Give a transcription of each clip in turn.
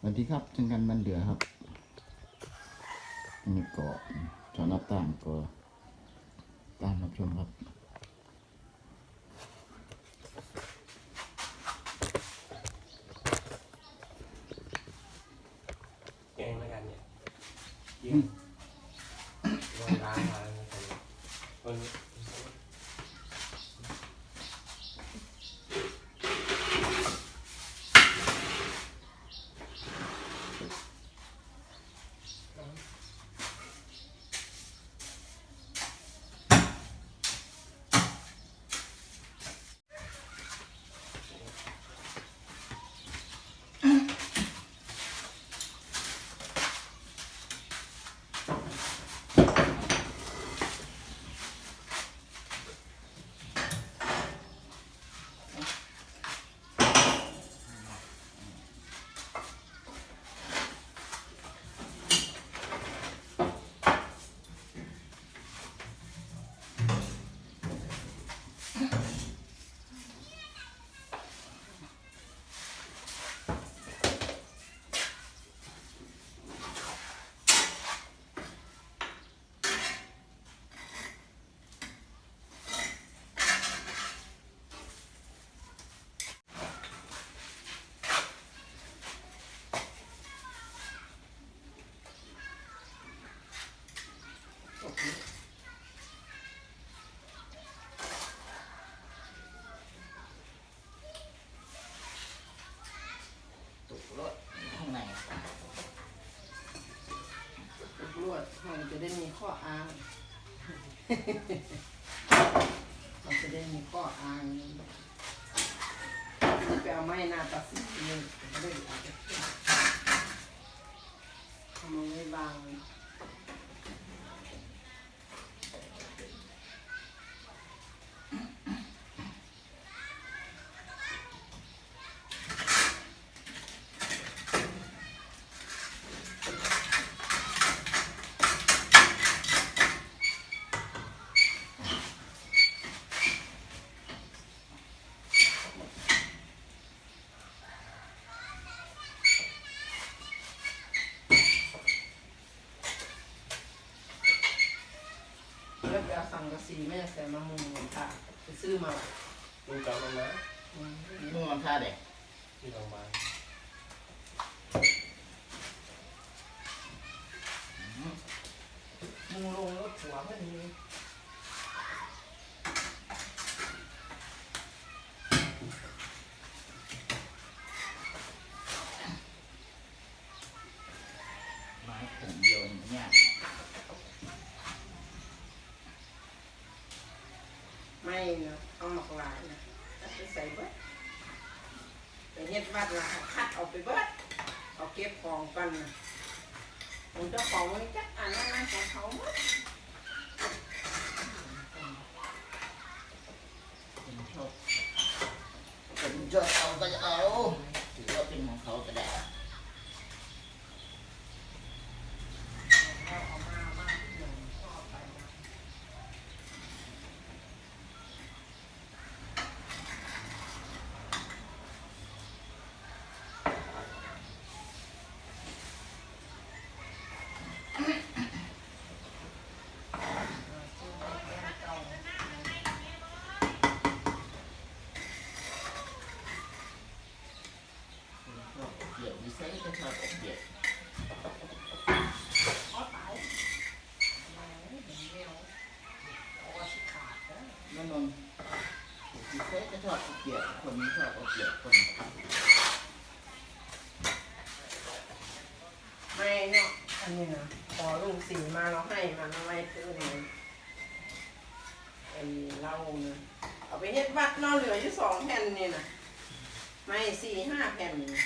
สวัสดีครับเช่นกันมันเดือครับนี่ก็จอนับต่างก็ตามรับชมครับ มันจะได้มีข้ออ้างนี่ไปเอาไม้หน้าตัดสิน สังกะสีแม่ใส่มามุงค่ะไปซื้อมาลุงจอมมานะอืมมึงลองท่าเด็กที่โรงพยาบาลมุงลงรถหัวพอดี ไม้ถึงเดียวอย่างเงี้ย ไม่นะเอาหมักหลายนะเอาไปใส่เบิดไปเฮ็ด วัดละคัดเอาไปเบิดเอาเก็บของกันผมจะของไว้จักอันนั้นของเขาหมดเป็นชอบเป็นชอบเอาก็จะเอาถือว่าเป็นของเขาก็ได้ เอาเอามามาหนึ่งก็เอาไปนะ ชอบเกี่ยวดิเซ่ก็ชอบอบเกี่ยว เอาไปเอาไว้เดี๋ยวแมวเอาไว้ ที่ขาดนะนั่นนนดิเซ่ก็ชอบอบเกียวคนนี้ชอบเอบเกียวคนไม่เนาะอันนี้นะพอลุงสีมาเราให้มันเอาไว้ซื้อในไอ้เหล้านะเอาไปเฮ็ดวัดเนาะเหลืออยู่สองแผ่นนี่นะไม่สี่ห้าแผ่นนี่นะ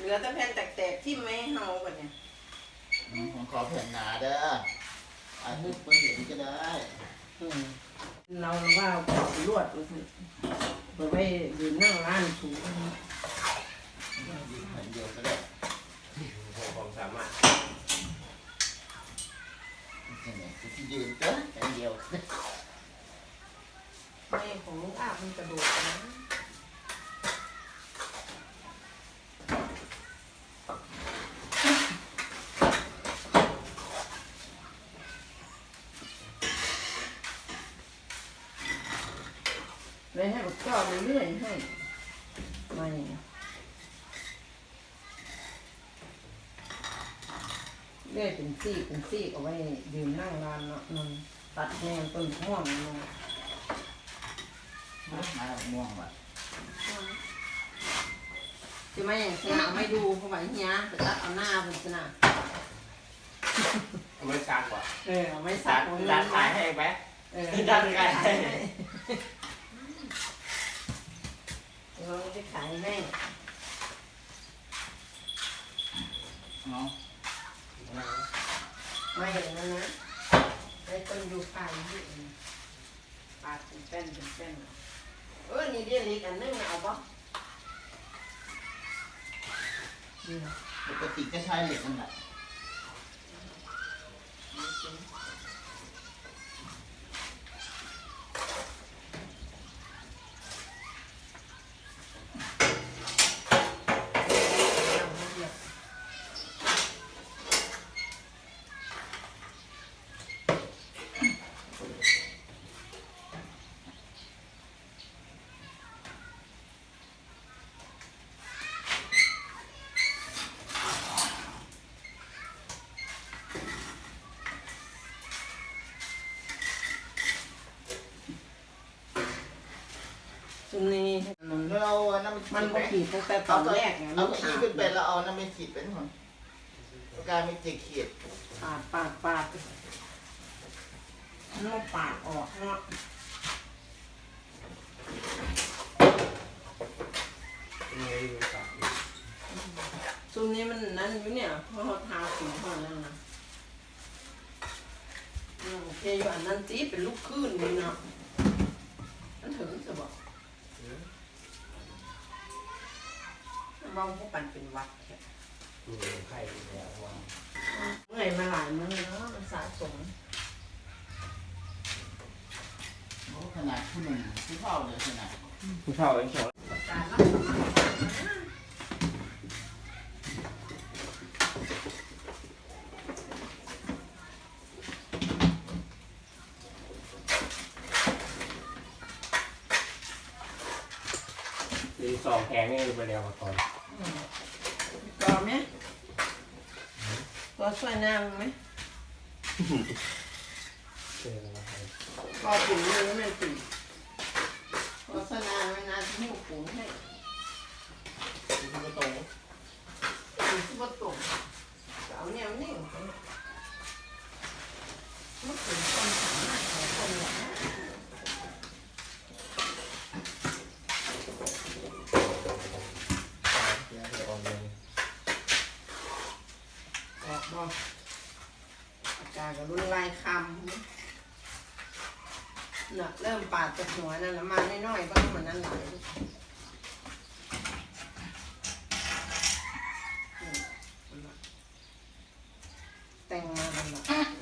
เหลือแต่แผ่นแตกๆที่ไม่เฮากันเนี่ยอืมของขอแผ่นหนาเด้ออาทึกเปิดเห็นก็ได้อืมเราว่าเอาลวดไปไปไว้ยืนนั่งร้านถูแผ่นเดียวก็ได้ผมผมสามารถนี่ไงกูที่ยืนเต้อแผ่นเดียวไม่ของลูกอาบมันกระโดดนะ ให้บักจ้อเรื่อยๆให้ไม่เรื่อยเป็นซี่เป็นซี่เอาไว้ดื่มนั่งร้านเนาะนนตัดแนวต้นม่วงเนาะมาม่วงว่ะจะไม่อย่างเช่นเอาไม่ดูเพราะว่าเฮียแต่ตัดเอาหน้าเป็นชนะเอาไม่ซักว่ะเออเอาไม่ซัสักกของร้านขายให้ไหมเออด้าน ไกลเราจะขายแม่เนาะไม่อย่างนั้นนะไอ้ต้นยูคาที่ปาดเป็นแป้นเป็นแป้นเออนี่เดียวนี้กันนึงเอาปะนี่นะปกติก็ใช้เหล็กนั่นแหละ ชุมนี้มัน เราเอาน้ำ มันมันไปก็ขีดตั้งแต่ตเอาอนตัวแรกไงเอามันขี้ขาดขึ้นไปแล้วเอาน้ำมันขีดเป็นคนการไม่จิกขีดปาดปาดปาดมันก็ปาดออกเนาะยังไงอยู่ซักอยู่ชุมนี้มันนั่นอยู่เนี่ยเพราะเขาทาสีเท่านั้นนะอืมโอเคอยู่อันนั้นตีเป็นลูกคลื่นนี่เนาะมันถึงจะบอก บางพวกปันเป็นวัดแค่มีไข่แล้วว่าเมื่อยมาหลายมื้อเนาะมันสะสมโอ้ขนาดผู้หนุ่มผู้เฒ่าเลยขนาดผู้เฒ่าเองสอนการรับสมัครตีสองแข็งนี่ไปแล้วมาก่อน ก็ไหม ก็ช่วยนางไหมเจอแล้วครับก็ถึงมือไม่ถึงก็สนางไม่นานที่หิ้วปูนให้ ที่ไม่ตรง ถึงที่ประตูเอาแนวนิ่งไปมันถึงความสามารถของคนเนี่ยนะ เดี๋ยวเดี๋ยวออกเลย ออกบ่อากาศก็รุนแรงคำน่ะ เริ่มปาดจากหัวนั่นละมาน้อยๆบ้างเหมือนนั้นหลายอืมนั่นล่ะแต่งมากันละ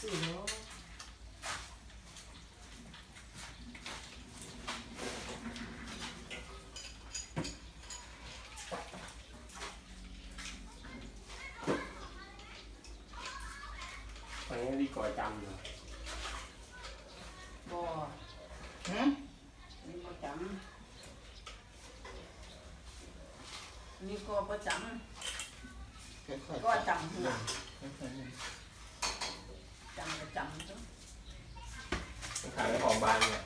ซื้อเนาะอันนี้กว่าจำเลยบ่ฮะนี่บ่จำนี่ก็บ่จำก็จำหัวะ จำ ต้องขายของบานเนี่ย